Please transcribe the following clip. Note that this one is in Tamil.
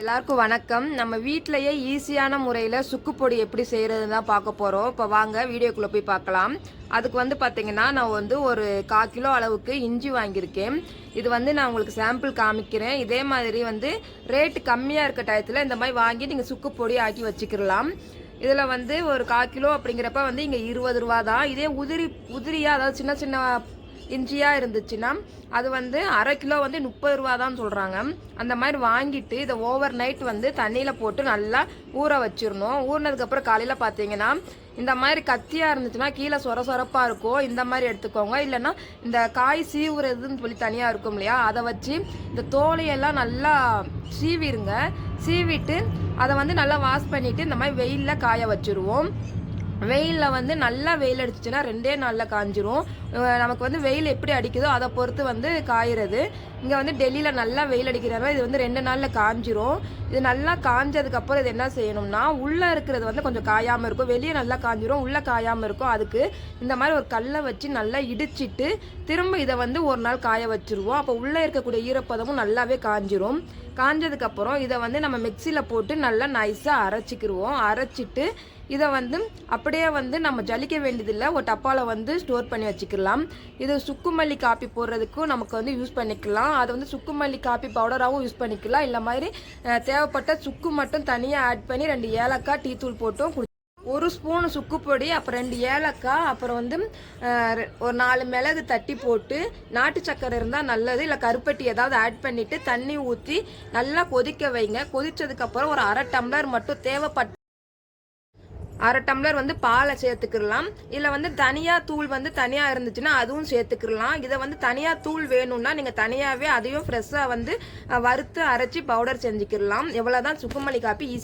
எல்லாருக்கும் வணக்கம். நம்ம வீட்டிலையே ஈஸியான முறையில் சுக்கு பொடி எப்படி செய்கிறது தான் பார்க்க போகிறோம் இப்போ வாங்க வீடியோக்குள்ளே போய் பார்க்கலாம். அதுக்கு வந்து பார்த்தீங்கன்னா நான் வந்து ஒரு கால் கிலோ அளவுக்கு இஞ்சி வாங்கியிருக்கேன். இது வந்து நான் உங்களுக்கு சாம்பிள் காமிக்கிறேன். இதே மாதிரி வந்து ரேட்டு கம்மியாக இருக்க டயத்தில் இந்த மாதிரி வாங்கி நீங்கள் சுக்கு பொடி ஆக்கி வச்சுக்கிடலாம். இதில் வந்து ஒரு கால் கிலோ அப்படிங்கிறப்ப வந்து இங்கே இருபது ரூபா தான் இதே உதிரி உதிரியாக அதாவது சின்ன சின்ன இஞ்சியாக இருந்துச்சுன்னா அது வந்து அரை கிலோ வந்து முப்பது ரூபா தான் சொல்கிறாங்க அந்த மாதிரி வாங்கிட்டு இதை ஓவர் நைட் வந்து தண்ணியில் போட்டு நல்லா ஊற வச்சிடணும். ஊறினதுக்கப்புறம் காலையில் பார்த்தீங்கன்னா இந்த மாதிரி கத்தியாக இருந்துச்சுன்னா கீழே சொர சொரப்பாக இருக்கும். இந்த மாதிரி எடுத்துக்கோங்க. இல்லைன்னா இந்த காய் சீவுறதுன்னு சொல்லி தனியாக இருக்கும் இல்லையா? அதை வச்சு இந்த தோலையெல்லாம் நல்லா சீவிடுங்க. சீவிட்டு அதை வந்து நல்லா வாஷ் பண்ணிவிட்டு இந்த மாதிரி வெயிலில் காய வச்சுருவோம். வெயிலில் வந்து நல்லா வெயில் அடிச்சிச்சுன்னா ரெண்டே நாளில் காஞ்சிரும். நமக்கு வந்து வெயில் எப்படி அடிக்குதோ அதை பொறுத்து வந்து காயிறது. இங்கே வந்து டெல்லியில் நல்லா வெயில் அடிக்கிறனால இது வந்து ரெண்டு நாளில் காஞ்சிரும். இது நல்லா காஞ்சதுக்கப்புறம் இது என்ன செய்யணும்னா உள்ளே இருக்கிறது வந்து கொஞ்சம் காயாமல் இருக்கும். வெளியே நல்லா காஞ்சிரும் உள்ளே காயாமல் இருக்கும் அதுக்கு. இந்த மாதிரி ஒரு கல்லை வச்சு நல்லா இடிச்சிட்டு திரும்ப இதை வந்து ஒரு நாள் காய வச்சுருவோம். அப்போ உள்ளே இருக்கக்கூடிய ஈரப்பதமும் நல்லாவே காஞ்சிரும். காஞ்சதுக்கப்புறம் இதை வந்து நம்ம மிக்சியில் போட்டு நல்லா நைஸாக அரைச்சிக்கிருவோம். அரைச்சிட்டு இதை வந்து அப்படியே வந்து நம்ம ஜலிக்க வேண்டியதில்லை. ஒரு டப்பாவில் வந்து ஸ்டோர் பண்ணி வச்சுக்கலாம். இது சுக்குமல்லி காப்பி போடுறதுக்கும் நமக்கு வந்து யூஸ் பண்ணிக்கலாம். அதை வந்து சுக்குமல்லி காப்பி பவுடராகவும் யூஸ் பண்ணிக்கலாம். இல்லை மாதிரி தேவைப்பட்ட சுக்கு மட்டும் தனியாக ஆட் பண்ணி ரெண்டு ஏலக்காய் டீ தூள் போட்டும் ஒரு ஸ்பூன் சுக்கு பொடி அப்புறம் ரெண்டு ஏலக்காய் அப்புறம் வந்து ஒரு நாலு மிளகு தட்டி போட்டு நாட்டு சக்கரை இருந்தால் நல்லது. இல்லை கருப்பட்டி ஏதாவது ஆட் பண்ணிவிட்டு தண்ணி ஊற்றி நல்லா கொதிக்க வைங்க. கொதித்ததுக்கப்புறம் ஒரு அரை டம்ளர் மட்டும் தேவைப்பட்ட அரை டம்ளர் வந்து பாலை சேர்த்துக்கிடலாம். இல்லை வந்து தனியாக தூள் வந்து தனியாக இருந்துச்சுன்னா அதுவும் சேர்த்துக்கிடலாம். இதை வந்து தனியாக தூள் வேணும்னா நீங்கள் தனியாகவே அதையும் ஃப்ரெஷ்ஷாக வந்து வறுத்து அரைச்சி பவுடர் செஞ்சுக்கிடலாம். எவ்வளோதான் சுக்குமல்லி காப்பி ஈஸி